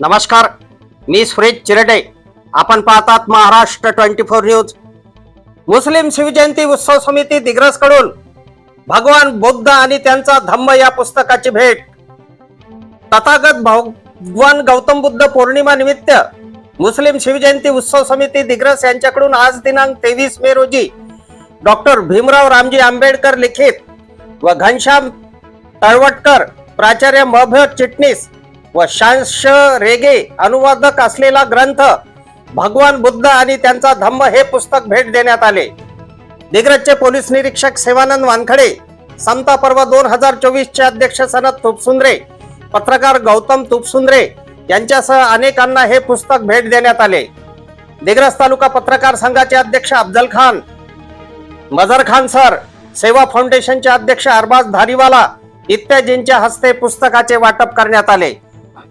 नमस्कार मी सुरेश चिरडे. आपण पाहतात महाराष्ट्र ट्वेंटी फोर न्यूज. मुस्लिम शिवजयंती उत्सव समिती दिग्रसकडून भगवान बुद्ध आणि त्यांचा धम्म या पुस्तकाची भेट. तथागत भगवान गौतम बुद्ध पौर्णिमा निमित्त मुस्लिम शिवजयंती उत्सव समिती दिग्रस यांच्याकडून आज दिनांक तेवीस मे रोजी डॉक्टर भीमराव रामजी आंबेडकर लिखित व घनश्याम तळवटकर प्राचार्य मभ चिटणीस व शांश रेगे अनुवादक असलेला ग्रंथ भगवान बुद्ध आणि त्यांचा धम्म हे पुस्तक भेट देण्यात आले. दिग्रजचे पोलीस निरीक्षक सेवानंद वानखडे समता पर्व दोन हजार चोवीसचे अध्यक्ष सनद तुपसुंद्रे पत्रकार गौतम तुपसुंद्रे यांच्यासह अनेकांना हे पुस्तक भेट देण्यात आले. दिग्रज तालुका पत्रकार संघाचे अध्यक्ष अफजल खान मजर खान सर सेवा फाउंडेशनचे अध्यक्ष अरबाज धारीवाला इत्यादींच्या हस्ते पुस्तकाचे वाटप करण्यात आले.